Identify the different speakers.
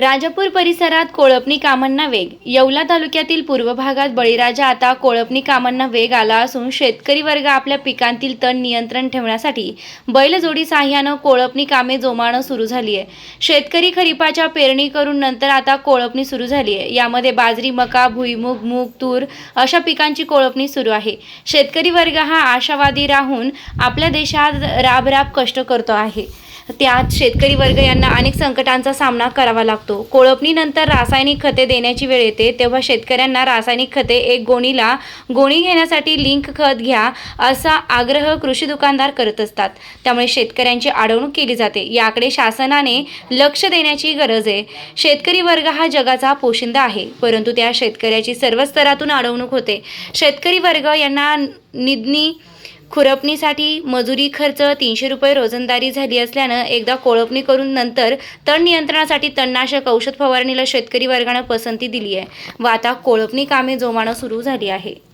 Speaker 1: राजापूर परिसरात कोळपणी कामांना वेग. येवला तालुक्यातील पूर्व भागात बळीराजा आता कोळपणी कामांना वेग आला असून शेतकरी वर्ग आपल्या पिकांतील तण नियंत्रण ठेवण्यासाठी बैलजोडी साह्यानं कोळपणी कामे जोमानं सुरू झाली आहे शेतकरी खरीपाच्या पेरणी करून नंतर आता कोळपणी सुरू झाली आहे यामध्ये बाजरी मका भुईमुग मूग तूर अशा पिकांची कोळपणी सुरू आहे. शेतकरी वर्ग हा आशावादी राहून आपल्या देशात राबराब कष्ट करतो आहे. त्यात शेतकरी वर्ग यांना अनेक संकटांचा सामना करावा लागतो. कोळपणीनंतर रासायनिक खते देण्याची वेळ येते तेव्हा शेतकऱ्यांना रासायनिक खते एक गोणीला गोणी घेण्यासाठी लिंक खत घ्या असा आग्रह कृषी दुकानदार करत असतात. त्यामुळे शेतकऱ्यांची अडवणूक केली जाते. याकडे शासनाने लक्ष देण्याची गरज आहे. शेतकरी वर्ग हा जगाचा पोशिंदा आहे परंतु त्या शेतकऱ्याची सर्व स्तरातून अडवणूक होते. शेतकरी वर्ग यांना निधनी खुरपणीसाठी मजुरी खर्च तीनशे रुपये रोजंदारी झाली असल्यानं एकदा कोळपणी करून नंतर तण नियंत्रणासाठी तणनाशक औषध फवारणीला शेतकरी वर्गानं पसंती दिली आहे व आता कोळपणी कामे जोमानं सुरू झाली आहे.